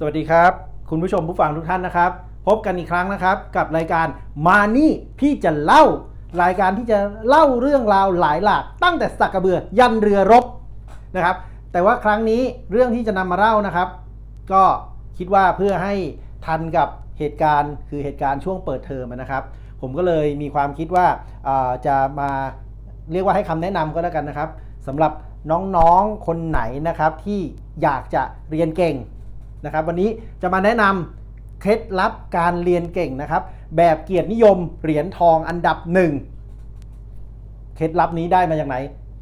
สวัสดีครับ คุณผู้ชมผู้ฟังทุกท่านนะครับ พบกันอีกครั้งนะครับ กับรายการมานี่พี่จะเล่า รายการที่จะเล่าเรื่องราวหลายหลาก ตั้งแต่สักกระเบือยันเรือรบนะครับ แต่ว่าครั้งนี้เรื่องที่จะนำมาเล่านะครับ ก็คิดว่าเพื่อให้ทันกับเหตุการณ์คือเหตุการณ์ช่วงเปิดเทอมนะครับ ผมก็เลยมีความคิดว่าอ่าจะมาเรียกว่าให้คำแนะนำก็แล้วกันนะครับสำหรับน้องๆคนไหนนะครับที่อยากจะเรียนเก่ง นะครับ วันนี้จะมาแนะนำเคล็ดลับการเรียนเก่งนะครับ แบบเกียรตินิยมเหรียญทองอันดับหนึ่งเคล็ดลับนี้ได้มาจากไหน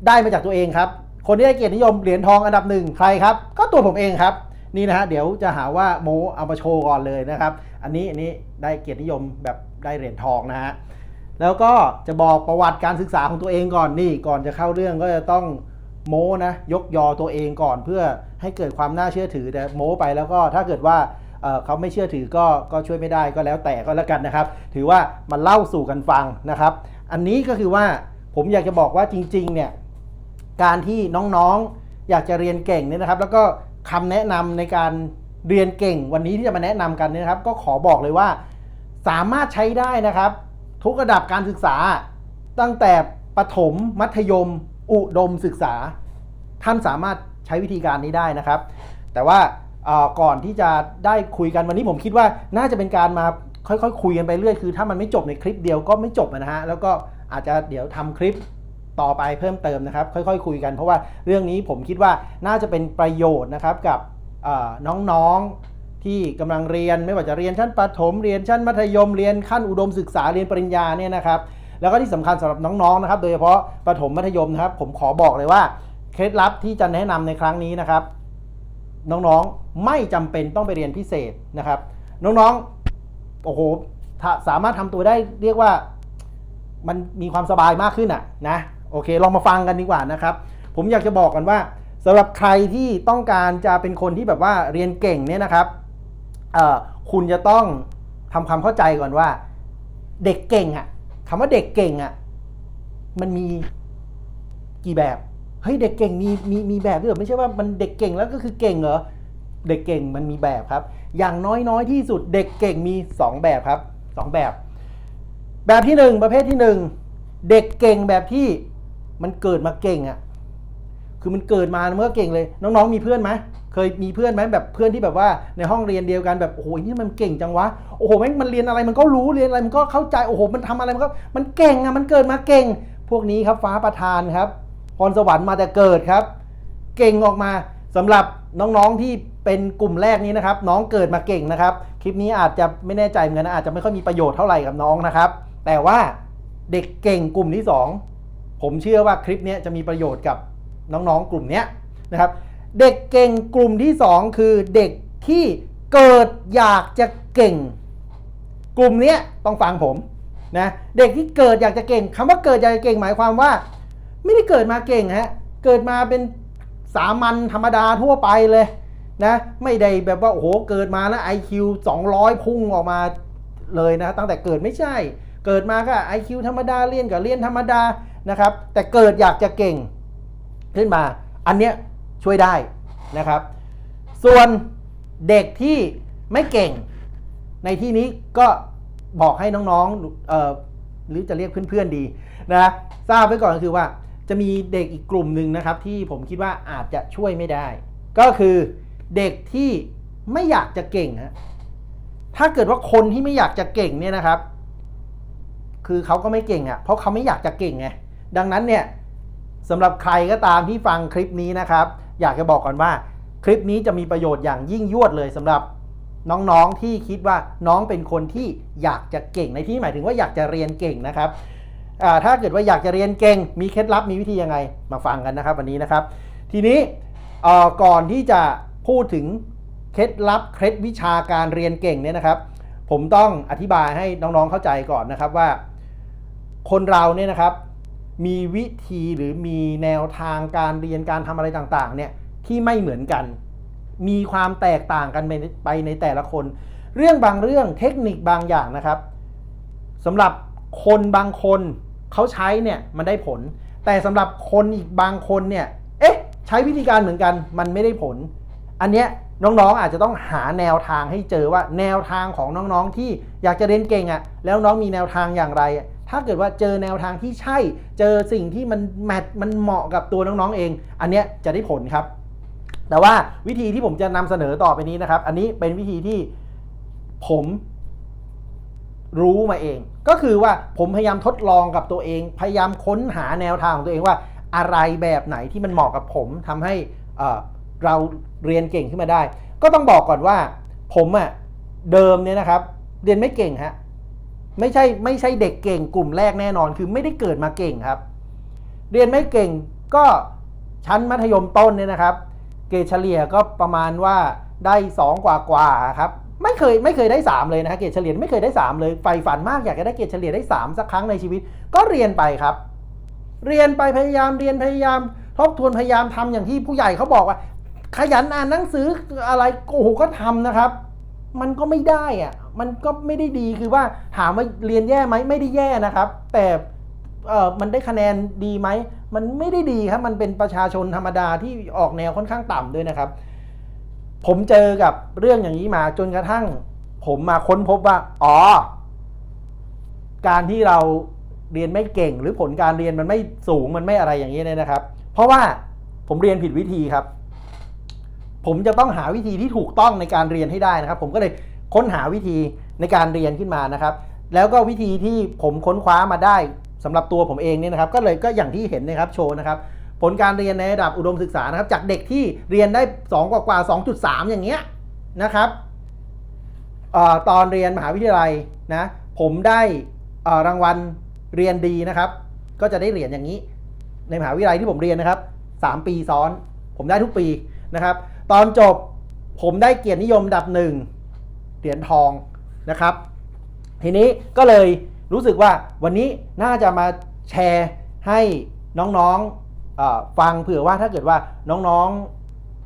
ได้มาจากตัวเองครับ คนที่ได้เกียรตินิยมเหรียญทองอันดับหนึ่งใครครับ ก็ตัวผมเองครับนี่นะฮะเดี๋ยวจะหาว่าโมเอามาโชว์ก่อนเลยนะครับ อันนี้อันนี้ได้เกียรตินิยมแบบได้เหรียญทองนะฮะแล้วก็จะบอกประวัติการศึกษาของตัวเองก่อนนี่ก่อนจะเข้าเรื่องก็จะต้อง โม้นะยกยอตัวเองก่อนเพื่อให้เกิดความน่าเชื่อถือแต่โม้ไปแล้วก็ถ้าเกิดว่าเขาไม่เชื่อถือก็ก็ช่วยไม่ได้ก็แล้วแต่ก็แล้วกันนะครับ ถือว่ามาเล่าสู่กันฟังนะครับ อันนี้ก็คือว่าผมอยากจะบอกว่าจริงๆเนี่ยการที่น้องๆอยากจะเรียนเก่งเนี่ยนะครับ แล้วก็คำแนะนำในการเรียนเก่ง วันนี้ที่จะมาแนะนำกันเนี่ยนะครับ ก็ขอบอกเลยว่าสามารถใช้ได้นะครับ ทุกระดับการศึกษาตั้งแต่ประถมมัธยม อุดมศึกษา ท่านสามารถใช้วิธีการนี้ได้นะครับ แต่ว่าก่อนที่จะได้คุยกันวันนี้ผมคิดว่าน่าจะเป็นการมาค่อยๆคุยกันไปเรื่อยคือ ถ้ามันไม่จบในคลิปเดียวก็ไม่จบนะฮะแล้วก็อาจจะเดี๋ยวทำคลิปต่อไปเพิ่มเติมนะครับ ค่อยๆคุยกันเพราะว่าเรื่องนี้ผมคิดว่าน่าจะเป็นประโยชน์นะครับกับน้องๆที่กำลังเรียนไม่ว่าจะเรียนชั้นประถมเรียนชั้นมัธยมเรียนขั้นอุดมศึกษาเรียนปริญญาเนี่ยนะครับ แล้วก็ที่สำคัญสำหรับน้องๆนะครับ โดยเฉพาะประถมมัธยมนะครับ ผมขอบอกเลยว่าเคล็ดลับที่จะแนะนำในครั้งนี้นะครับ น้องๆไม่จำเป็นต้องไปเรียนพิเศษนะครับ น้องๆโอ้โหสามารถทำตัวได้เรียกว่ามันมีความสบายมากขึ้นอะนะโอเค ลองมาฟังกันดีกว่านะครับ ผมอยากจะบอกกันว่าสำหรับใครที่ต้องการจะเป็นคนที่แบบว่าเรียนเก่งเนี่ยนะครับคุณจะต้องทำความเข้าใจก่อนว่า เด็กเก่งอะ คำว่าเด็กเก่งอะมันมีกี่แบบเฮ้ยเด็กเก่งมีมีมีแบบด้วยไม่ใช่ว่ามันเด็กเก่งแล้วก็คือเก่งเหรอเด็กเก่งมันมีแบบครับ อย่างน้อยน้อยที่สุดเด็กเก่งมีสองแบบครับสองแบบ แบบที่หนึ่งประเภทที่หนึ่งเด็กเก่งแบบที่มันเกิดมาเก่งอะ คือมันเกิดมาเมันก็เก่งเลย น้องๆมีเพื่อนไหมเคยมีเพื่อนไหมแบบเพื่อนที่แบบว่าในห้องเรียนเดียวกันแบบโอ้โหนี่มันเก่งจังวะโอ้โหแม่งมันเรียนอะไรมันก็รู้เรียนอะไรมันก็เข้าใจโอ้โหมันทำอะไรมันก็มันเก่งอะมันเกิดมาเก่ง พวกนี้ครับฟ้าประทานครับพรสวรรค์มาแต่เกิดครับ เก่งออกมาสำหรับน้องๆที่เป็นกลุ่มแรกนี้นะครับ น้องเกิดมาเก่งนะครับ คลิปนี้อาจจะไม่แน่ใจเหมือนกันนะอาจจะไม่ค่อยมีประโยชน์เท่าไหร่กับน้องนะครับ แต่ว่าเด็กเก่งกลุ่มที่สองผมเชื่อว่าคลิปนี้จะมีประโยชน์กับ น้องๆกลุ่มนี้นะครับ เด็กเก่งกลุ่มที่สองคือเด็กที่เกิดอยากจะเก่ง กลุ่มนี้ต้องฟังผมนะเด็กที่เกิดอยากจะเก่งคำว่าเกิดอยากจะเก่งหมายความว่า ไม่ได้เกิดมาเก่งฮะเกิดมาเป็นสามัญธรรมดาทั่วไปเลยนะไม่ได้แบบว่าโอ้โหเกิดมาแล้ว IQ 200 พุ่งออกมาเลยนะตั้งแต่เกิดไม่ใช่ เกิดมาก็ IQ ธรรมดาเรียนกับเรียนธรรมดานะครับแต่เกิดอยากจะเก่ง ขึ้นมา อันเนี้ยช่วยได้นะครับ ส่วนเด็กที่ไม่เก่ง ในที่นี้ก็บอกให้น้องๆเอ่อหรือจะเรียกเพื่อนๆดีนะทราบไว้ก่อนก็คือว่าจะมีเด็กอีกกลุ่มหนึ่งนะครับ ที่ผมคิดว่าอาจจะช่วยไม่ได้ ก็คือเด็กที่ไม่อยากจะเก่งฮะถ้าเกิดว่าคนที่ไม่อยากจะเก่งเนี่ยนะครับ คือเขาก็ไม่เก่งอะเพราะเขาไม่อยากจะเก่งไงดังนั้นเนี่ย สำหรับใครก็ตามที่ฟังคลิปนี้นะครับ อยากจะบอกก่อนว่า คลิปนี้จะมีประโยชน์อย่างยิ่งยวดเลยสำหรับน้องๆที่คิดว่าน้องเป็นคนที่อยากจะเก่งในที่หมายถึงว่าอยากจะเรียนเก่งนะครับถ้าเกิดว่าอยากจะเรียนเก่ง มีเคล็ดลับมีวิธียังไงมาฟังกันนะครับ วันนี้นะครับ ทีนี้ก่อนที่จะพูดถึงเคล็ดลับเคล็ดวิชาการเรียนเก่งเนี่ยนะครับ ผมต้องอธิบายให้น้องๆเข้าใจก่อนนะครับว่า คนเราเนี่ยนะครับ มีวิธีหรือมีแนวทางการเรียนการทำอะไรต่างๆเนี่ยที่ไม่เหมือนกัน มีความแตกต่างกันไปในแต่ละคน เรื่องบางเรื่องเทคนิคบางอย่างนะครับสำหรับคนบางคนเขาใช้เนี่ยมันได้ผล แต่สำหรับคนอีกบางคนเนี่ยเอ๊ะใช้วิธีการเหมือนกันมันไม่ได้ผล อันเนี้ยน้องๆอาจจะต้องหาแนวทางให้เจอว่าแนวทางของน้องๆที่อยากจะเรียนเก่งอะ่ะแล้วน้องมีแนวทางอย่างไรอะ ถ้าเกิดว่าเจอแนวทางที่ใช่ เจอสิ่งที่มันแมทมันเหมาะกับตัวน้องๆเอง อันเนี้ยจะได้ผลครับ แต่ว่าวิธีที่ผมจะนำเสนอต่อไปนี้นะครับ อันนี้เป็นวิธีที่ผมรู้มาเอง ก็คือว่าผมพยายามทดลองกับตัวเอง พยายามค้นหาแนวทางของตัวเองว่า อะไรแบบไหนที่มันเหมาะกับผมทำให้เราเรียนเก่งขึ้นมาได้ ก็ต้องบอกก่อนว่า ผมอะเดิมเนี่ยนะครับ เรียนไม่เก่งฮะ ไม่ใช่ไม่ใช่เด็กเก่งกลุ่มแรกแน่นอน คือไม่ได้เกิดมาเก่งครับ เรียนไม่เก่งก็ชั้นมัธยมต้นเนี่ยนะครับ เกรดเฉลี่ยก็ประมาณว่าได้ 2 กว่ากว่าครับไม่เคยไม่เคยได้ 3 เลยนะฮะเกรดเฉลี่ยไม่เคยได้ 3 เลยใฝ่ฝันมากอยากจะได้เกรดเฉลี่ยได้ 3 สักครั้งในชีวิต ก็เรียนไปครับ เรียนไปพยายามเรียนพยายามทบทวนพยายามทำอย่างที่ผู้ใหญ่เขาบอกว่า ขยันอ่านหนังสืออะไรโอ้โหก็ทำนะครับ มันก็ไม่ได้อะมันก็ไม่ได้ดีคือว่าถามว่าเรียนแย่ไหมไม่ได้แย่นะครับ แต่เออมันได้คะแนนดีไหมมันไม่ได้ดีครับ มันเป็นประชาชนธรรมดาที่ออกแนวค่อนข้างต่ำด้วยนะครับ ผมเจอกับเรื่องอย่างนี้มาจนกระทั่ง ผมมาค้นพบว่า อ๋อ การที่เราเรียนไม่เก่ง หรือผลการเรียนมันไม่สูงมันไม่อะไรอย่างนี้เนี่ยนะครับ เพราะว่าผมเรียนผิดวิธีครับ ผมจะต้องหาวิธีที่ถูกต้องในการเรียนให้ได้นะครับ ผมก็เลยค้นหาวิธีในการเรียนขึ้นมานะครับ แล้วก็วิธีที่ผมค้นคว้ามาได้สำหรับตัวผมเองเนี่ยนะครับ ก็เลยก็อย่างที่เห็นนะครับโชว์นะครับผลการเรียนในระดับอุดมศึกษานะครับ จากเด็กที่เรียนได้ 2 กว่ากว่า 2.3 อย่างเงี้ยนะครับออตอนเรียนมหาวิทยาลัยนะผมได้รางวัลเรียนดีนะครับ ก็จะได้เหรียญอย่างนี้ ในมหาวิทยาลัยที่ผมเรียนนะครับ 3 ปีซ้อน ผมได้ทุกปี นะครับ ตอนจบผมได้เกียรตินิยมดับหนึ่งเหรียญทองนะครับ ทีนี้ก็เลยรู้สึกว่าวันนี้น่าจะมาแชร์ให้น้องๆฟังเผื่อว่าถ้าเกิดว่าน้อง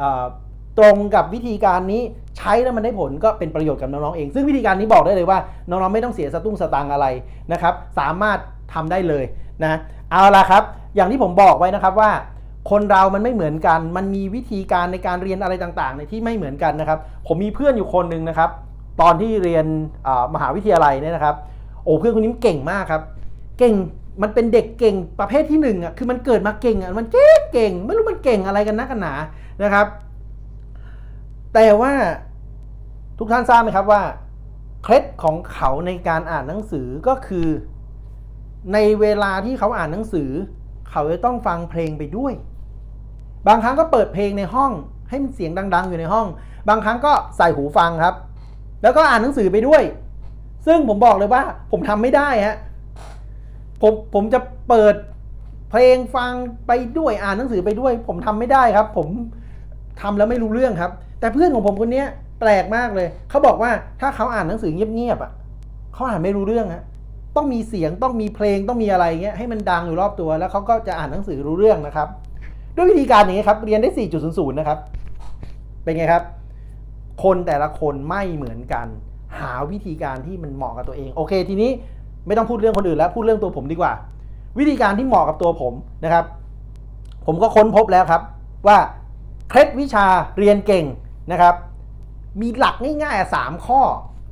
ๆตรงกับวิธีการนี้ใช้แล้วมันได้ผลก็เป็นประโยชน์กับน้องๆเอง ซึ่งวิธีการนี้บอกได้เลยว่าน้องๆไม่ต้องเสียสตุ้งสตางอะไรนะครับ สามารถทำได้เลยนะเอาละครับ อย่างที่ผมบอกไว้นะครับว่า คนเรามันไม่เหมือนกัน มันมีวิธีการในการเรียนอะไรต่างๆในที่ไม่เหมือนกันนะครับ ผมมีเพื่อนอยู่คนหนึ่งนะครับ ตอนที่เรียนมหาวิทยาลัยเนี่ยนะครับ โอ้เพื่อนคนนี้เก่งมากครับ เก่ง มันเป็นเด็กเก่งประเภทที่หนึ่งอะ คือมันเกิดมาเก่งอะ มันเก่งเก่ง ไม่รู้มันเก่งอะไรกันนักกันหนานะครับ แต่ว่าทุกท่านทราบไหมครับว่า เคล็ดของเขาในการอ่านหนังสือก็คือ ในเวลาที่เขาอ่านหนังสือ เขาจะต้องฟังเพลงไปด้วย บางครั้งก็เปิดเพลงในห้อง ให้มันเสียงดัง ๆ อยู่ในห้อง บางครั้งก็ใส่หูฟังครับ แล้วก็อ่านหนังสือไปด้วย ซึ่งผมบอกเลยว่า ผมทำไม่ได้ฮะผมผมจะเปิดเพลงฟังไปด้วยอ่านหนังสือไปด้วย ผมทำไม่ได้ครับ ผมทำแล้วไม่รู้เรื่องครับ แต่เพื่อนของผมคนเนี้ยแปลกมากเลย เขาบอกว่าถ้าเขาอ่านหนังสือเงียบๆอะเขาอ่านไม่รู้เรื่องฮะต้องมีเสียงต้องมีเพลงต้องมีอะไรเงี้ยให้มันดังอยู่รอบตัวแล้วเขาก็จะอ่านหนังสือรู้เรื่องนะครับ ด้วยวิธีการอย่างนี้ครับ เรียนได้ 4.00 นะครับ เป็นไงครับ คนแต่ละคนไม่เหมือนกัน หาวิธีการที่มันเหมาะกับตัวเอง โอเค ทีนี้ไม่ต้องพูดเรื่องคนอื่นแล้ว พูดเรื่องตัวผมดีกว่า วิธีการที่เหมาะกับตัวผมนะครับ ผมก็ค้นพบแล้วครับว่าเคล็ดวิชาเรียนเก่งนะครับ มีหลักง่ายๆสามข้อ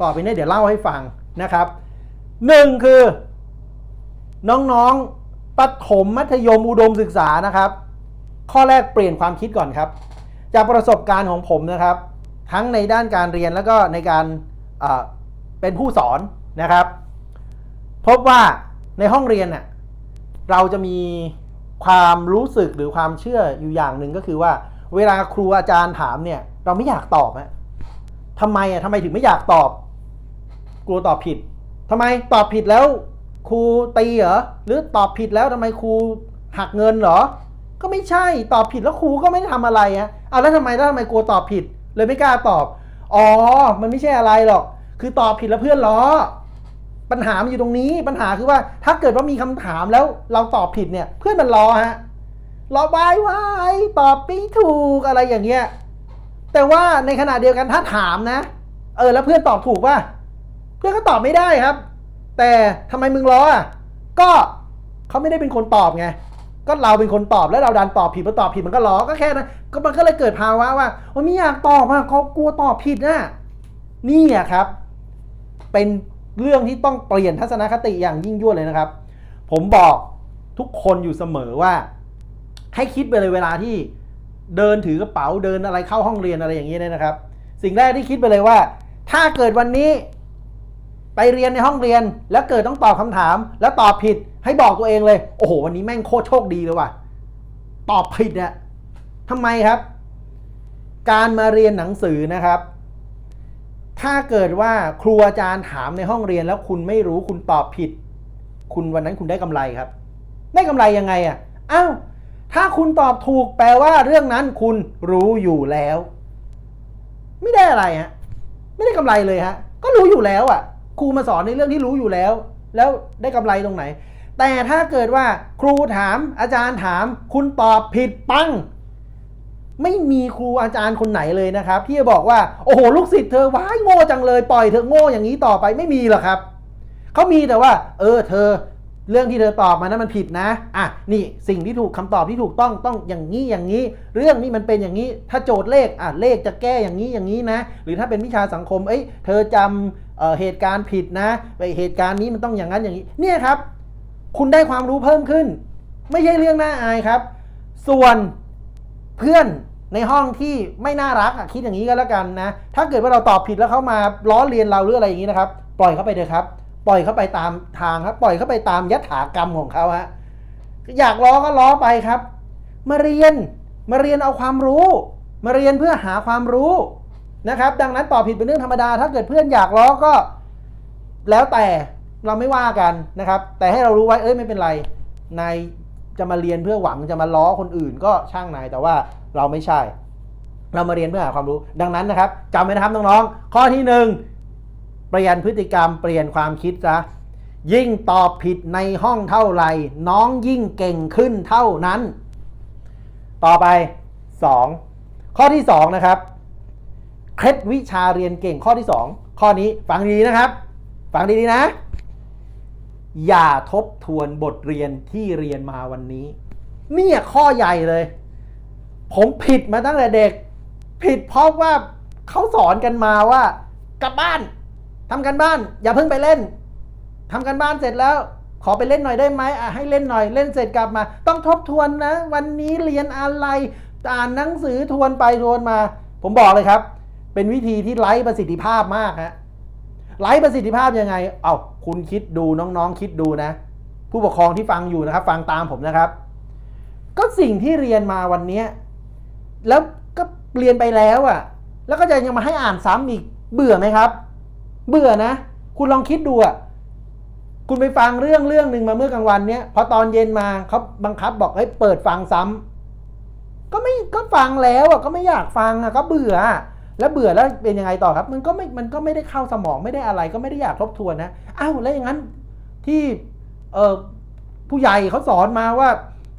ต่อไปนี้เดี๋ยวเล่าให้ฟังนะครับหนึ่งคือ น้องๆปฐมมัธยมอุดมศึกษานะครับ ข้อแรกเปลี่ยนความคิดก่อนครับ จากประสบการณ์ของผมนะครับ ทั้งในด้านการเรียนแล้วก็ในการเป็นผู้สอนนะครับ พบว่าในห้องเรียนน่ะเราจะมีความรู้สึกหรือความเชื่ออยู่อย่างหนึ่งก็คือว่า เวลาครูอาจารย์ถามเนี่ย เราไม่อยากตอบฮะทำไมอะทำไมถึงไม่อยากตอบ กลัวตอบผิดทำไมตอบผิดแล้ว ครูตีเหรอหรือตอบผิดแล้วทำไมครูหักเงินเหรอ ก็ไม่ใช่ตอบผิดแล้วครูก็ไม่ได้ทำอะไรฮะเอาแล้วทำไมแล้วทำไมกลัวตอบผิด เลยไม่กล้าตอบ อ๋อ มันไม่ใช่อะไรหรอก คือตอบผิดแล้วเพื่อนล้อ ปัญหามันอยู่ตรงนี้ ปัญหาคือว่าถ้าเกิดว่ามีคำถามแล้วเราตอบผิดเนี่ย เพื่อนมันล้อฮะล้อบายวายตอบไม่ถูกอะไรอย่างเงี้ย แต่ว่าในขณะเดียวกันถ้าถามนะ เออแล้วเพื่อนตอบถูกป่ะ เพื่อนก็ตอบไม่ได้ครับ แต่ทำไมมึงล้ออะ ก็เขาไม่ได้เป็นคนตอบไง ก็เราเป็นคนตอบแล้วเราดันตอบผิดพอตอบผิดมันก็ล้อก็แค่นั้นก็มันก็เลยเกิดภาวะว่าโอ้ไม่อยากตอบอะเขากลัวตอบผิดน่ะนี่อะครับ เป็นเรื่องที่ต้องเปลี่ยนทัศนคติอย่างยิ่งยวดเลยนะครับ ผมบอกทุกคนอยู่เสมอว่า ให้คิดไปเลยเวลาที่เดินถือกระเป๋าเดินอะไรเข้าห้องเรียนอะไรอย่างนี้เนี่ยนะครับ สิ่งแรกที่คิดไปเลยว่า ถ้าเกิดวันนี้ ไปเรียนในห้องเรียนแล้วเกิดต้องตอบคำถาม แล้วตอบผิดให้บอกตัวเองเลย โอ้โห วันนี้แม่งโคตรโชคดีเลยว่ะ ตอบผิดเนี่ยทำไมครับ การมาเรียนหนังสือนะครับ ถ้าเกิดว่าครูอาจารย์ถามในห้องเรียนแล้วคุณไม่รู้คุณตอบผิด คุณวันนั้นคุณได้กำไรครับ ได้กำไรยังไงอะอ้าวถ้าคุณตอบถูกแปลว่าเรื่องนั้นคุณรู้อยู่แล้ว ไม่ได้อะไรฮะไม่ได้กำไรเลยฮะก็รู้อยู่แล้วอะ ครูมาสอนในเรื่องที่รู้อยู่แล้ว แล้วได้กำไรตรงไหน แต่ถ้าเกิดว่าครูถามอาจารย์ถาม คุณตอบผิดปัง ไม่มีครูอาจารย์คนไหนเลยนะครับ ที่จะบอกว่าโอ้โหลูกศิษย์เธอว้ายโง่จังเลย ปล่อยเธอโง่อย่างนี้ต่อไปไม่มีหรอกครับเขามีแต่ว่า เออเธอ เรื่องที่เธอตอบมานั้นมันผิดนะ อะ นี่สิ่งที่ถูกคำตอบที่ถูกต้องต้องอย่างนี้อย่างนี้ เรื่องนี้มันเป็นอย่างนี้ ถ้าโจทย์เลข อะ เลขจะแก้อย่างนี้อย่างนี้นะ หรือถ้าเป็นวิชาสังคม เอ้ย เธอจำเอ่อเหตุการณ์ผิดนะไปเหตุการณ์นี้มันต้องอย่างนั้นอย่างนี้ เนี่ยครับ คุณได้ความรู้เพิ่มขึ้น ไม่ใช่เรื่องน่าอายครับ ส่วนเพื่อนในห้องที่ไม่น่ารักอะคิดอย่างนี้ก็แล้วกันนะ ถ้าเกิดว่าเราตอบผิดแล้วเขามาล้อเลียนเราหรืออะไรอย่างนี้นะครับ ปล่อยเขาไปเถอะครับ ปล่อยเขาไปตามทางครับ ปล่อยเขาไปตามยถากรรมของเขาฮะอยากล้อก็ล้อไปครับ มาเรียนมาเรียนเอาความรู้ มาเรียนเพื่อหาความรู้นะครับ ดังนั้นตอบผิดเป็นเรื่องธรรมดา ถ้าเกิดเพื่อนอยากล้อก็ แล้วแต่เราไม่ว่ากันนะครับ แต่ให้เรารู้ไว้เอ้ยไม่เป็นไรนายจะมาเรียนเพื่อหวังจะมาล้อคนอื่นก็ช่างนายแต่ว่าเราไม่ใช่ เรามาเรียนเพื่อหาความรู้ ดังนั้นนะครับจำไว้นะครับน้องๆข้อที่หนึ่ง เปลี่ยนพฤติกรรมเปลี่ยนความคิดซะยิ่งตอบผิดในห้องเท่าไหร่ น้องยิ่งเก่งขึ้นเท่านั้น ต่อไป 2 ข้อที่ 2 นะครับเคล็ดวิชาเรียนเก่งข้อที่ 2 ข้อนี้ฟังดีนะครับ ฟังดีๆนะ อย่าทบทวนบทเรียนที่เรียนมาวันนี้ เนี่ยข้อใหญ่เลย ผมผิดมาตั้งแต่เด็ก ผิดเพราะว่าเขาสอนกันมาว่ากลับบ้าน ทำกันบ้าน อย่าเพิ่งไปเล่นทำกันบ้านเสร็จแล้ว ขอไปเล่นหน่อยได้ไหมอะให้เล่นหน่อยเล่นเสร็จกลับมา ต้องทบทวนนะ วันนี้เรียนอะไรอ่านหนังสือทวนไปทวนมา ผมบอกเลยครับ เป็นวิธีที่ไร้ประสิทธิภาพมากฮะไร้ประสิทธิภาพยังไง เอาคุณคิดดูน้องๆคิดดูนะ ผู้ปกครองที่ฟังอยู่นะครับ ฟังตามผมนะครับ ก็สิ่งที่เรียนมาวันนี้แล้วก็เรียนไปแล้วอะ่ะ แล้วก็จะยังมาให้อ่านซ้ำอีกเบื่อไหมครับ เบื่อนะ คุณลองคิดดูอะ่ะคุณไปฟังเรื่องเรื่องหนึ่งมาเมื่อกลางวันเนี้ยพอตอนเย็นมาเขาบังคับบอกให้เปิดฟังซ้ำก็ไม่ก็ฟังแล้วอะก็ไม่อยากฟังอะก็เบื่อ แล้วเบื่อแล้วเป็นยังไงต่อครับ มันก็ไม่มันก็ไม่ได้เข้าสมองไม่ได้อะไร ก็ไม่ได้อยากทบทวนนะอ้าวแล้วอย่างนั้นที่เออผู้ใหญ่เขาสอนมาว่า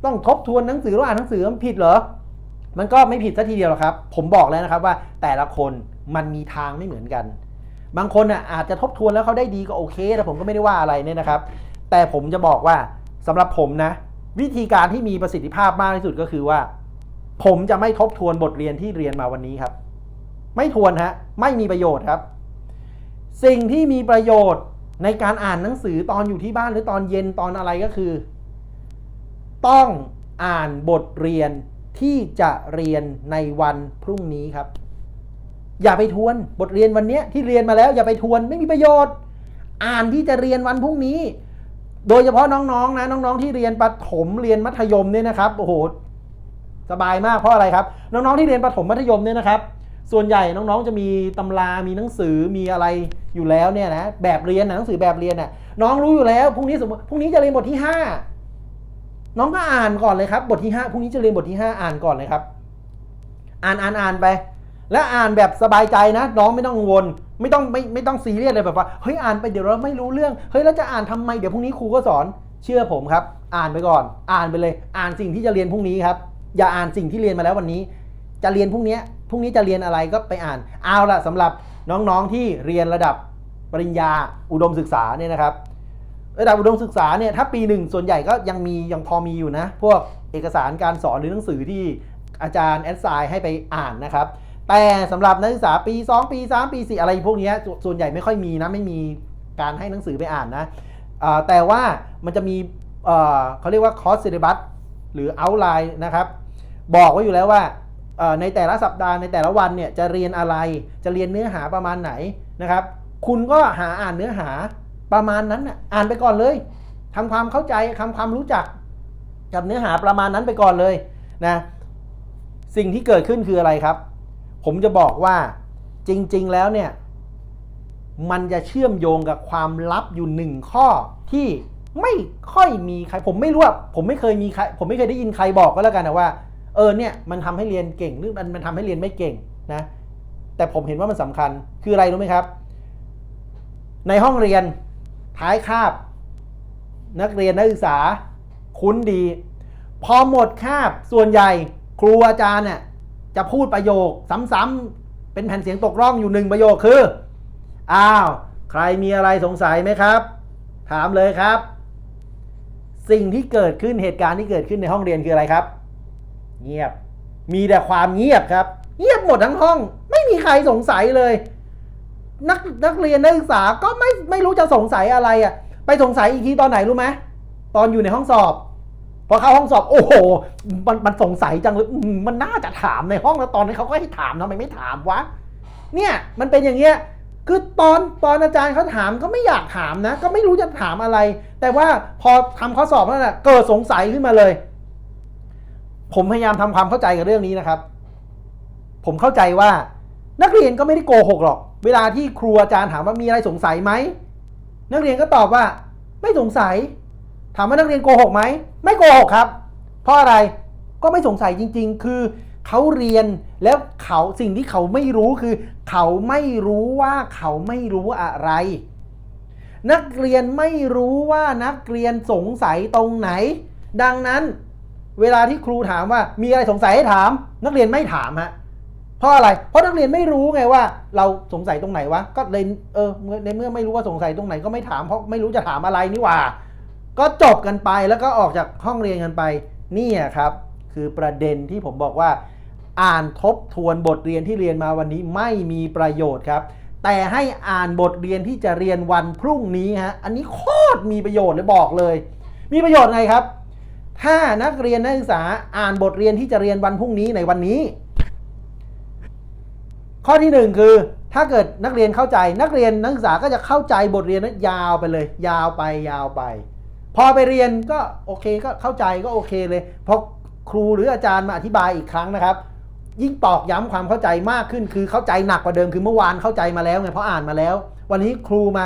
ต้องทบทวนหนังสือแล้วอ่านหนังสือมันผิดเหรอมันก็ไม่ผิดซะทีเดียวหรอกครับ ผมบอกแล้วนะครับว่าแต่ละคนมันมีทางไม่เหมือนกัน บางคนอะอาจจะทบทวนแล้วเขาได้ดีก็โอเคแต่ผมก็ไม่ได้ว่าอะไรเนี่ยนะครับ แต่ผมจะบอกว่าสำหรับผมนะ วิธีการที่มีประสิทธิภาพมากที่สุดก็คือว่า ผมจะไม่ทบทวนบทเรียนที่เรียนมาวันนี้ครับ ไม่ทวนฮะไม่มีประโยชน์ครับ สิ่งที่มีประโยชน์ในการอ่านหนังสือตอนอยู่ที่บ้านหรือตอนเย็นตอนอะไรก็คือ ต้องอ่านบทเรียนที่จะเรียนในวันพรุ่งนี้ครับ อย่าไปทวนบทเรียนวันนี้ที่เรียนมาแล้วอย่าไปทวนไม่มีประโยชน์ อ่านที่จะเรียนวันพรุ่งนี้ โดยเฉพาะน้องๆนะน้องๆที่เรียนประถมเรียนมัธยมเนี่ยนะครับโอ้โหสบายมากเพราะอะไรครับ น้องๆที่เรียนประถมมัธยมเนี่ยนะครับ ส่วนใหญ่น้องๆจะมีตำรามีหนังสือมีอะไรอยู่แล้วเนี่ยนะแบบเรียนนะหนังสือแบบเรียนน่ะน้องรู้อยู่แล้วพรุ่งนี้สมมติพรุ่งนี้จะเรียนบทที่ห้าน้องก็อ่านก่อนเลยครับ บทที่ห้าพรุ่งนี้จะเรียนบทที่ห้าอ่านก่อนเลยครับ อ่านอ่านอ่านไป แล้วอ่านแบบสบายใจนะ น้องไม่ต้องกังวล ไม่ต้องไม่ไม่ต้องซีเรียสเลยแบบว่าเฮ้ยอ่านไปเดี๋ยวเราไม่รู้เรื่องเฮ้ยแล้วจะอ่านทำไมเดี๋ยวพรุ่งนี้ครูก็สอน เชื่อผมครับ อ่านไปก่อน อ่านไปเลย อ่านสิ่งที่จะเรียนพรุ่งนี้ครับ อย่าอ่านสิ่งที่เรียนมาแล้ววันนี้ จะเรียนพรุ่งนี้พรุ่งนี้จะเรียนอะไรก็ไปอ่าน เอาละสำหรับน้องๆที่เรียนระดับปริญญาอุดมศึกษาเนี่ยนะครับ ระดับอุดมศึกษาเนี่ยถ้าปีหนึ่งส่วนใหญ่ก็ยังมียังพอมีอยู่นะ พวกเอกสารการสอนหรือหนังสือที่อาจารย์แอดไซน์ให้ไปอ่านนะครับ แต่สำหรับนักศึกษาปี 2 ปี 3 ปี 4 อะไรพวกนี้ส่วนใหญ่ไม่ค่อยมีนะ ไม่มีการให้หนังสือไปอ่านนะแต่ว่ามันจะมีเขาเรียกว่าคอร์สเซเลบัสหรือเอาไลน์นะครับ บอกไว้อยู่แล้วว่าในแต่ละสัปดาห์ในแต่ละวันเนี่ยจะเรียนอะไรจะเรียนเนื้อหาประมาณไหนนะครับ คุณก็หาอ่านเนื้อหาประมาณนั้นอ่านไปก่อนเลยทำความเข้าใจทำความรู้จักกับเนื้อหาประมาณนั้นไปก่อนเลยนะสิ่งที่เกิดขึ้นคืออะไรครับ ผมจะบอกว่าจริง ๆ แล้วเนี่ยมันจะเชื่อมโยงกับความลับอยู่หนึ่งข้อที่ไม่ค่อยมีใคร ผมไม่รู้ว่าผมไม่เคยมีใคร ผมไม่เคยได้ยินใครบอกก็แล้วกันนะว่า เออเนี่ยมันทำให้เรียนเก่งหรือมันมันทำให้เรียนไม่เก่งนะ แต่ผมเห็นว่ามันสำคัญคืออะไรรู้ไหมครับ ในห้องเรียนท้ายคาบ นักเรียนนักศึกษา คุ้นดี พอหมดคาบส่วนใหญ่ ครูอาจารย์เนี่ย จะพูดประโยคซ้ำๆเป็นแผ่นเสียงตกร่องอยู่หนึ่งประโยคคืออ้าวใครมีอะไรสงสัยไหมครับ ถามเลยครับ สิ่งที่เกิดขึ้นเหตุการณ์ที่เกิดขึ้นในห้องเรียนคืออะไรครับ เงียบมีแต่ความเงียบครับ เงียบหมดทั้งห้อง ไม่มีใครสงสัยเลย นักนักเรียนนักศึกษาก็ไม่ไม่รู้จะสงสัยอะไรอะ ไปสงสัยอีกทีตอนไหนรู้ไหมตอนอยู่ในห้องสอบ พอเข้าห้องสอบ โอ้โห มันมันสงสัยจังเลยมันน่าจะถามในห้องแล้วตอนนี้นเขาก็ให้ถามทำไมไม่ถามวะเนี่ยมันเป็นอย่างเงี้ยคือตอนตอนอาจารย์เขาถามก็ไม่อยากถามนะ ก็ไม่รู้จะถามอะไร แต่ว่าพอทำข้อสอบนั่นแหละเกิดสงสัยขึ้นมาเลย ผมพยายามทำความเข้าใจกับเรื่องนี้นะครับ ผมเข้าใจว่า นักเรียนก็ไม่ได้โกหกหรอก เวลาที่ครูอาจารย์ถามว่ามีอะไรสงสัยไหมนักเรียนก็ตอบว่า ไม่สงสัย ถามว่านักเรียนโกหกไหม ไม่โกหกครับ เพราะอะไรก็ไม่สงสัยจริง ๆ คือเขาเรียนแล้วเขาสิ่งที่เขาไม่รู้คือ เขาไม่รู้ว่าเขาไม่รู้อะไร นักเรียนไม่รู้ว่านักเรียนสงสัยตรงไหน ดังนั้น เวลาที่ครูถามว่า มีอะไรสงสัยให้ถาม นักเรียนไม่ถามฮะเพราะอะไร เพราะนักเรียนไม่รู้ไงว่า เราสงสัยตรงไหนวะก็เลยเออในเมื่อไม่รู้ว่าสงสัยตรงไหนก็ไม่ถามเพราะไม่รู้จะถามอะไรนี่หว่า ก็จบกันไปแล้วก็ออกจากห้องเรียนกันไปนี่ครับ คือประเด็นที่ผมบอกว่า อ่านทบทวนบทเรียนที่เรียนมาวันนี้ไม่มีประโยชน์ครับ แต่ให้อ่านบทเรียนที่จะเรียนวันพรุ่งนี้ฮะอันนี้โคตรมีประโยชน์เลยบอกเลย มีประโยชน์ไงครับ ถ้านักเรียนนักศึกษาอ่านบทเรียนที่จะเรียนวันพรุ่งนี้ในวันนี้ ข้อที่หนึ่งคือถ้าเกิดนักเรียนเข้าใจนักเรียนนักศึกษาก็จะเข้าใจบทเรียนนั้นยาวไปเลย ยาวไปยาวไป พอไปเรียนก็โอเคก็เข้าใจก็โอเคเลยเพราะครูหรืออาจารย์มาอธิบายอีกครั้งนะครับ ยิ่งตอกย้ำความเข้าใจมากขึ้นคือเข้าใจหนักกว่าเดิมคือเมื่อวานเข้าใจมาแล้วไงเพราะอ่านมาแล้ว วันนี้ครูมา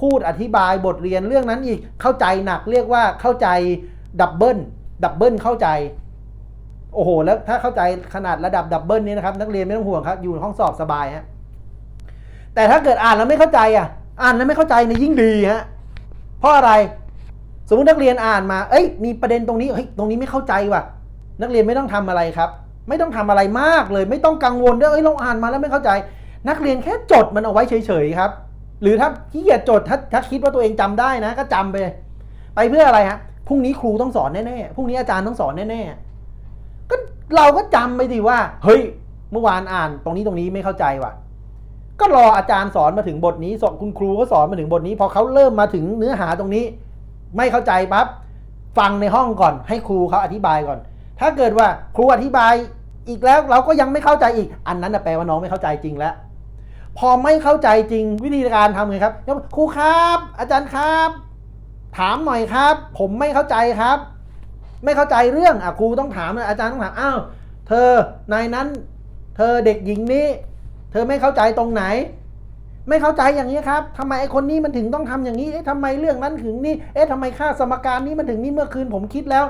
พูดอธิบายบทเรียนเรื่องนั้นอีกเข้าใจหนักเรียกว่าเข้าใจดับเบิลดับเบิลเข้าใจโอ้โห แล้วถ้าเข้าใจขนาดระดับดับเบิลนี้นะครับ นักเรียนไม่ต้องห่วงครับ อยู่ห้องสอบสบายฮะแต่ถ้าเกิดอ่านแล้วไม่เข้าใจอะ อ่านแล้วไม่เข้าใจในยยิ่งดีฮะเพราะอะไร สมมตินักเรียนอ่านมา เอ้ย มีประเด็นตรงนี้ เฮ้ย ตรงนี้ไม่เข้าใจว่ะ นักเรียนไม่ต้องทำอะไรครับ ไม่ต้องทำอะไรมากเลย ไม่ต้องกังวลด้วยเอ้ยเราอ่านมาแล้วไม่เข้าใจ นักเรียนแค่จดมันเอาไว้เฉยๆครับ หรือถ้าขี้เกียจจด ถ้าถ้าคิดว่าตัวเองจำได้นะ ก็จำไป ไปเพื่ออะไรฮะ พรุ่งนี้ครูต้องสอนแน่ๆ พรุ่งนี้อาจารย์ต้องสอนแน่ๆ ก็เราก็จำไปดิว่า เฮ้ย เมื่อวานอ่าน ตรงนี้ตรงนี้ไม่เข้าใจว่ะ ก็รออาจารย์สอนมาถึงบทนี้สอนคุณครูก็สอนมาถึงบทนี้ พอเขาเริ่มมาถึงเนื้อหาตรงนี้ ไม่เข้าใจปั๊บฟังในห้องก่อน ให้ครูเขาอธิบายก่อน ถ้าเกิดว่าครูอธิบายอีกแล้วเราก็ยังไม่เข้าใจอีก อันนั้นแปลว่าน้องไม่เข้าใจจริงแล้ว พอไม่เข้าใจจริงวิธีการทำไงครับครูครับ อาจารย์ครับ ถามหน่อยครับ ผมไม่เข้าใจครับ ไม่เข้าใจเรื่องอะครูต้องถามอาจารย์ต้องถามอ้าวเธอนายนั้น เธอเด็กหญิงนี้ เธอไม่เข้าใจตรงไหน ไม่เข้าใจอย่างนี้ครับทำไมไอ้คนนี้มันถึงต้องทำอย่างนี้ เอ๊ะทำไมเรื่องนั้นถึงนี่ เอ๊ะทำไมค่าสมการนี้มันถึงนี่เมื่อคืนผมคิดแล้ว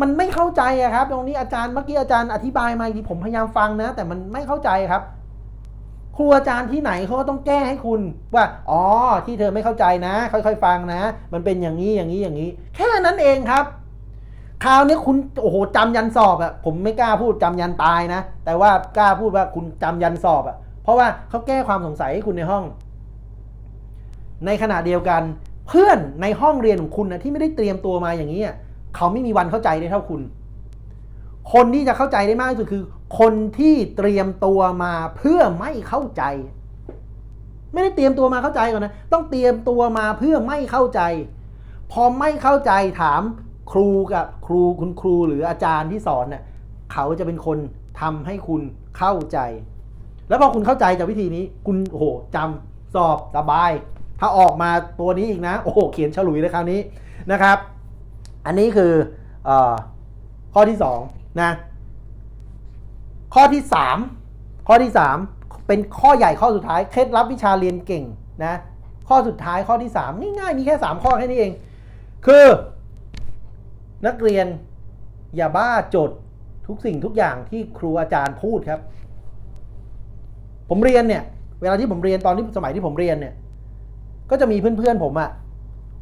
มันไม่เข้าใจอะครับ ตรงนี้อาจารย์เมื่อกี้อาจารย์อธิบายมาอีกทีผมพยายามฟังนะ แต่มันไม่เข้าใจครับครูอาจารย์ที่ไหนเขาก็ต้องแก้ให้คุณว่า อ๋อ ที่เธอไม่เข้าใจนะ ค่อย ๆ ฟังนะ มันเป็นอย่างนี้อย่างนี้อย่างนี้ แค่นั้นเองครับคราวนี้คุณโอ้โหจำยันสอบอะผมไม่กล้าพูดจำยันตายนะ แต่ว่ากล้าพูดว่าคุณจำยันสอบอะ เพราะว่าเขาแก้ความสงสัยให้คุณในห้อง ในขณะเดียวกัน เพื่อนในห้องเรียนของคุณนะที่ไม่ได้เตรียมตัวมาอย่างนี้เขาไม่มีวันเข้าใจได้เท่าคุณ คนที่จะเข้าใจได้มากที่สุดคือ คนที่เตรียมตัวมาเพื่อไม่เข้าใจ ไม่ได้เตรียมตัวมาเข้าใจก่อนนะต้องเตรียมตัวมาเพื่อไม่เข้าใจ พอไม่เข้าใจถามครูกับครูคุณครูหรืออาจารย์ที่สอนเน่ะเขาจะเป็นคนทำให้คุณเข้าใจ แล้วพอคุณเข้าใจจากวิธีนี้ คุณโอ้โหจำสอบสบาย ถ้าออกมาตัวนี้อีกนะ โอ้โหเขียนฉลุยเลยคราวนี้นะครับ อันนี้คือออข้อที่สองนะข้อที่สามข้อที่สามเป็นข้อใหญ่ข้อสุดท้ายเคล็ดลับวิชาเรียนเก่งนะข้อสุดท้ายข้อที่สามง่ายๆมีแค่สามข้อแค่นี้เอง คือ นักเรียนอย่าบ้าจดทุกสิ่งทุกอย่างที่ครูอาจารย์พูดครับ ผมเรียนเนี่ย เวลาที่ผมเรียนตอนที่สมัยที่ผมเรียนเนี่ย ก็จะมีเพื่อนๆผมอะ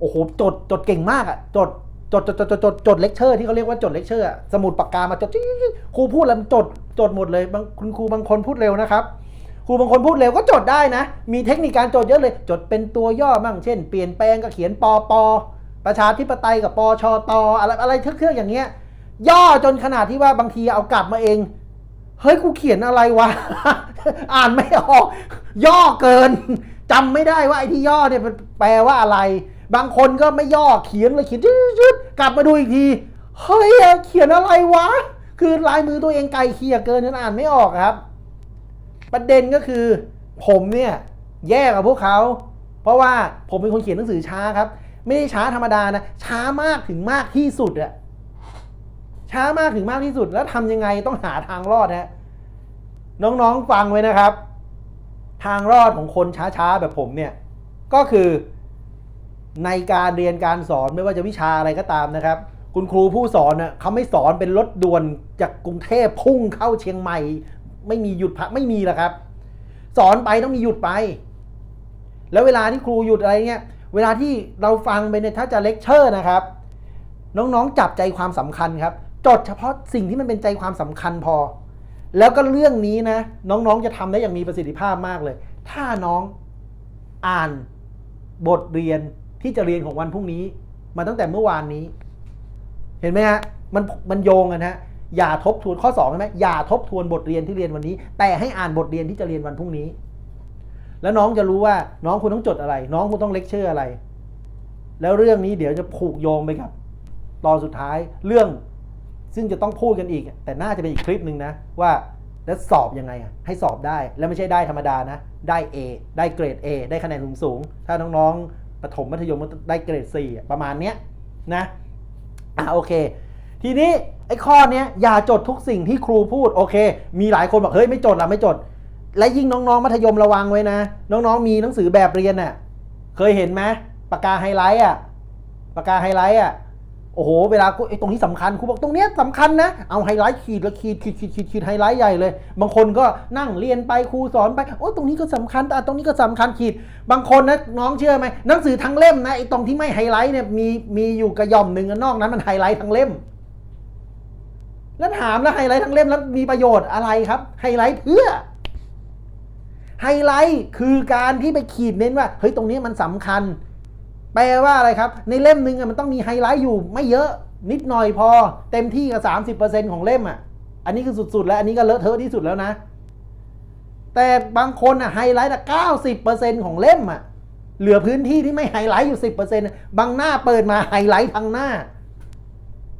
โอ้โหจดจดเก่งมากอะจดจดจดจดจดจดจดเลคเชอร์ที่เขาเรียกว่าจดเลคเชอร์อะสมุดปากกามาจดครูพูดแล้วจดจดหมดเลยบางคุณครูบางคนพูดเร็วนะครับครูบางคนพูดเร็วก็จดได้นะ มีเทคนิคการจดเยอะเลย จดเป็นตัวย่อมั่งเช่น เปลี่ยนแปลงก็เขียนปอปอประชาธิปไตยกับปอชอตออะไรอะไรเครื่องอย่างเงี้ย ย่อจนขนาดที่ว่าบางทีเอากลับมาเอง เฮ้ยกูเขียนอะไรวะ อ่านไม่ออก ย่อเกินจำไม่ได้ว่าไอ้ที่ย่อเนี่ยแปลว่าอะไร บางคนก็ไม่ย่อเขียนเลยเขียนจืดกลับมาดูอีกที เฮ้ยเขียนอะไรวะ คือลายมือตัวเองไกลเคียเกินจนอ่านไม่ออกครับ ประเด็นก็คือ ผมเนี่ยแย่กับพวกเขา เพราะว่าผมเป็นคนเขียนหนังสือช้าครับ ไม่ได้ช้าธรรมดานะ ช้ามากถึงมากที่สุดอะ ช้ามากถึงมากที่สุด แล้วทำยังไงต้องหาทางรอดฮะน้องๆฟังไว้นะครับ ทางรอดของคนช้าๆแบบผมเนี่ยก็คือในการเรียนการสอนไม่ว่าจะวิชาอะไรก็ตามนะครับ คุณครูผู้สอนน่ะเขาไม่สอนเป็นรถด่วนจากกรุงเทพพุ่งเข้าเชียงใหม่ ไม่มีหยุดพักไม่มีหรอกครับ สอนไปต้องมีหยุดไป แล้วเวลาที่ครูหยุดอะไรเงี้ยเวลาที่เราฟังไปเนี่ยถ้าจะเลคเชอร์นะครับ น้องๆจับใจความสำคัญครับ จดเฉพาะสิ่งที่มันเป็นใจความสำคัญพอ แล้วก็เรื่องนี้นะ น้องๆจะทำได้อย่างมีประสิทธิภาพมากเลย ถ้าน้องอ่านบทเรียนที่จะเรียนของวันพรุ่งนี้ มาตั้งแต่เมื่อวานนี้ เห็นไหมฮะมันมันโยงกันฮะอย่าทบทวนข้อสองใช่ไหมอย่าทบทวนบทเรียนที่เรียนวันนี้ แต่ให้อ่านบทเรียนที่จะเรียนวันพรุ่งนี้ แล้วน้องจะรู้ว่าน้องคุณต้องจดอะไร น้องคุณต้องเลคเชอร์อะไร แล้วเรื่องนี้เดี๋ยวจะผูกโยงไปกับ ตอนสุดท้ายเรื่อง ซึ่งจะต้องพูดกันอีก แต่น่าจะเป็นอีกคลิปหนึ่งนะ ว่าแล้วสอบยังไงอะให้สอบได้แล้วไม่ใช่ได้ธรรมดานะ ได้ A ได้เกรด A ได้คะแนนสูงสูง ถ้าน้องๆประถมมัธยมได้เกรด4อ่ประมาณเนี้ยนะอะโอเค ทีนี้ไอ้ข้อเนี้ยอย่าจดทุกสิ่งที่ครูพูดโอเค มีหลายคนบอกเฮ้ยไม่จดละไม่จด และยิ่งน้องๆมัธยมระวังไว้นะ น้องๆมีหนังสือแบบเรียนน่ะเคยเห็นไหมปากกาไฮไลท์อะปากกาไฮไลท์อะ อ้โห เวลาไอ้ตรงนี้สำคัญครูบอกตรงเนี้ยสำคัญนะ เอาไฮไลท์ขีดแล้วขีดขีดขีดขีดขีดไฮไลท์ใหญ่เลย บางคนก็นั่งเรียนไปครูสอนไป โอ้ตรงนี้ก็สำคัญ แต่ตรงนี้ก็สำคัญขีด บางคนนะน้องเชื่อไหมหนังสือทั้งเล่มนะไอ้ตรงที่ไม่ไฮไลท์เนี่ยมีมีอยู่กระย่อมหนึ่งนอกนั้นมันไฮไลท์ทั้งเล่ม แล้วถามแล้วไฮไลท์ทั้งเล่มแล้วมีประโยชน์อะไรครับ ไฮไลท์เพื่อไฮไลท์คือการที่ไปขีดเน้นว่าเฮ้ยตรงนี้มันสำคัญ แปลว่าอะไรครับ ในเล่มหนึ่งมันต้องมีไฮไลท์อยู่ไม่เยอะนิดหน่อยพอ เต็มที่กับสามสิบเปอร์เซ็นของเล่มอะ อันนี้คือสุดๆ แล้วอันนี้ก็เลอะเทอะที่สุดแล้วนะ แต่บางคนอะไฮไลท์อะเก้าสิบเปอร์เซ็นของเล่มอะ เหลือพื้นที่ที่ไม่ไฮไลท์อยู่สิบเปอร์เซ็นบางหน้าเปิดมาไฮไลท์ทั้งหน้า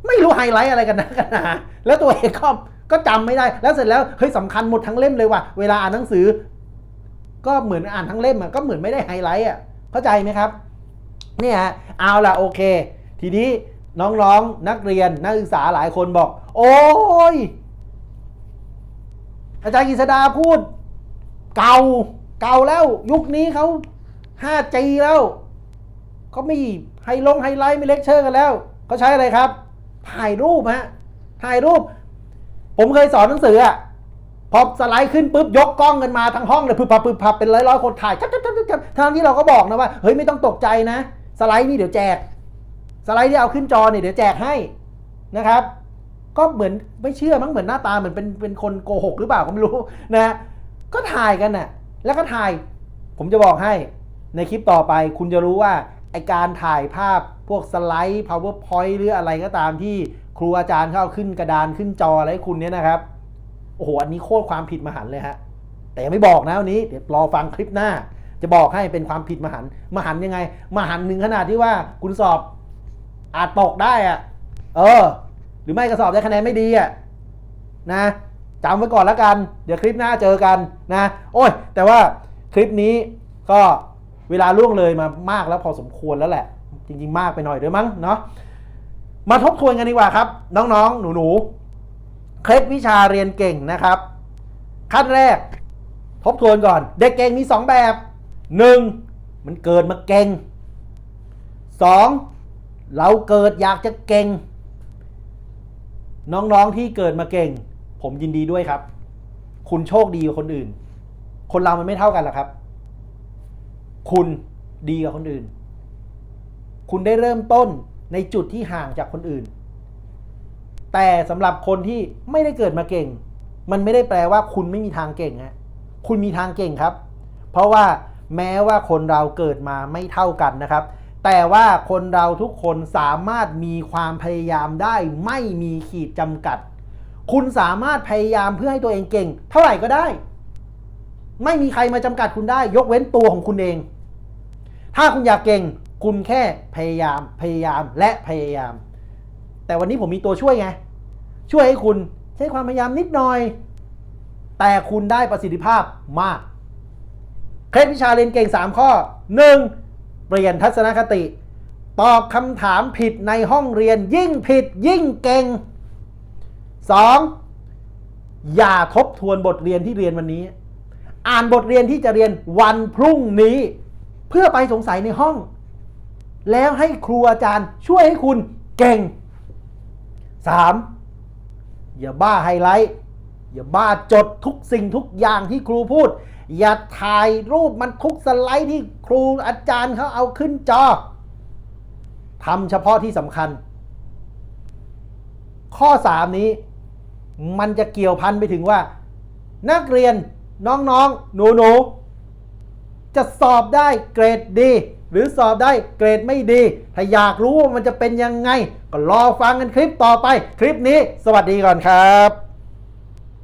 ไม่รู้ไฮไลท์อะไรกันนะกันนะแล้วตัวเองก็ก็จำไม่ได้ แล้วเสร็จแล้วเฮ้ยสำคัญหมดทั้งเล่มเลยว่ะเวลาอ่านหนังสือ ก็เหมือนอ่านทั้งเล่มอะก็เหมือนไม่ได้ไฮไลท์อะเข้าใจไหมครับ เนี่ยฮะเอาล่ะโอเค ทีนี้น้องๆนนักเรียนนักศึกษาหลายคนบอก โอ้ย อาจารย์กฤษดาพูด เก่าเก่าแล้ว ยุคนี้เขา 5G แล้วเขาไม่ไฮลงไฮไลท์ไม่เลคเชอร์กันแล้วเขาใช้อะไรครับ ถ่ายรูปฮะถ่ายรูป ผมเคยสอนหนังสืออะพอสไลด์ขึ้นปุ๊บยกกล้องกันมาทั้งห้องเลยพึบพับพึบพับเป็นร้อยร้อยๆคนถ่ายชับชับชับชับทางที่เราก็บอกนะว่าเฮ้ยไม่ต้องตกใจนะ สไลด์นี่เดี๋ยวแจก สไลด์ที่เอาขึ้นจอเนี่ยเดี๋ยวแจกให้นะครับ ก็เหมือนไม่เชื่อมั้งเหมือนหน้าตาเหมือนเป็นเป็นคนโกหกหรือเปล่าก็ไม่รู้นะก็ถ่ายกันน่ะแล้วก็ถ่าย ผมจะบอกให้ในคลิปต่อไปคุณจะรู้ว่าไอการถ่ายภาพพวกสไลด์ powerpoint หรืออะไรก็ตามที่ครูอาจารย์เขาเอาขึ้นกระดานขึ้นจออะไรให้คุณเนี่ยนะครับ โอ้โห อันนี้โคตรความผิดมหันต์เลยฮะ แต่ยังไม่บอกนะวันนี้ เดี๋ยวรอฟังคลิปหน้า จะบอกให้เป็นความผิดมหันมหันยังไง มหันหนึ่งขนาดที่ว่าคุณสอบอาจตกได้อะเออ หรือไม่ก็สอบได้คะแนนไม่ดีอะนะจำไว้ก่อนแล้วกัน เดี๋ยวคลิปหน้าเจอกันนะ โอ้ย แต่ว่าคลิปนี้ก็เวลาล่วงเลยมามากแล้วพอสมควรแล้วแหละ จริง ๆ มากไปหน่อยด้วยมั้งเนาะมาทบทวนกันดีกว่าครับ น้องๆ หนูๆ เคล็ดวิชาเรียนเก่งนะครับ ขั้นแรก ทบทวนก่อน เด็กเก่งมี 2 แบบ 1. มันเกิดมาเก่ง 2. เราเกิดอยากจะเก่ง น้องๆที่เกิดมาเก่ง ผมยินดีด้วยครับ คุณโชคดีกว่าคนอื่น คนเรามันไม่เท่ากันหรอกครับ คุณดีกว่าคนอื่น คุณได้เริ่มต้นในจุดที่ห่างจากคนอื่น แต่สำหรับคนที่ไม่ได้เกิดมาเก่ง มันไม่ได้แปลว่าคุณไม่มีทางเก่งฮะคุณมีทางเก่งครับ เพราะว่า แม้ว่าคนเราเกิดมาไม่เท่ากันนะครับ แต่ว่าคนเราทุกคนสามารถมีความพยายามได้ไม่มีขีดจำกัด คุณสามารถพยายามเพื่อให้ตัวเองเก่ง เท่าไหร่ก็ได้ ไม่มีใครมาจำกัดคุณได้ ยกเว้นตัวของคุณเอง ถ้าคุณอยากเก่ง คุณแค่พยายามพยายามและพยายาม แต่วันนี้ผมมีตัวช่วยไง ช่วยให้คุณใช้ความพยายามนิดหน่อย แต่คุณได้ประสิทธิภาพมาก เคล็ดวิชาเรียนเก่ง 3 ข้อ 1. เปลี่ยนทัศนคติ ตอบคำถามผิดในห้องเรียนยิ่งผิดยิ่งเก่ง 2. อย่าทบทวนบทเรียนที่เรียนวันนี้ อ่านบทเรียนที่จะเรียนวันพรุ่งนี้ เพื่อไปสงสัยในห้อง แล้วให้ครูอาจารย์ช่วยให้คุณเก่ง 3. อย่าบ้าไฮไลท์อย่าบ้าจดทุกสิ่งทุกอย่างที่ครูพูด อย่าถ่ายรูปมันทุกสไลด์ที่ครูอาจารย์เขาเอาขึ้นจอทำเฉพาะที่สำคัญ ข้อ 3 นี้ มันจะเกี่ยวพันไปถึงว่า นักเรียนน้องๆ หนูๆ จะสอบได้เกรดดี หรือสอบได้เกรดไม่ดี ถ้าอยากรู้ว่ามันจะเป็นยังไง ก็รอฟังกันคลิปต่อไป คลิปนี้ สวัสดีก่อนครับ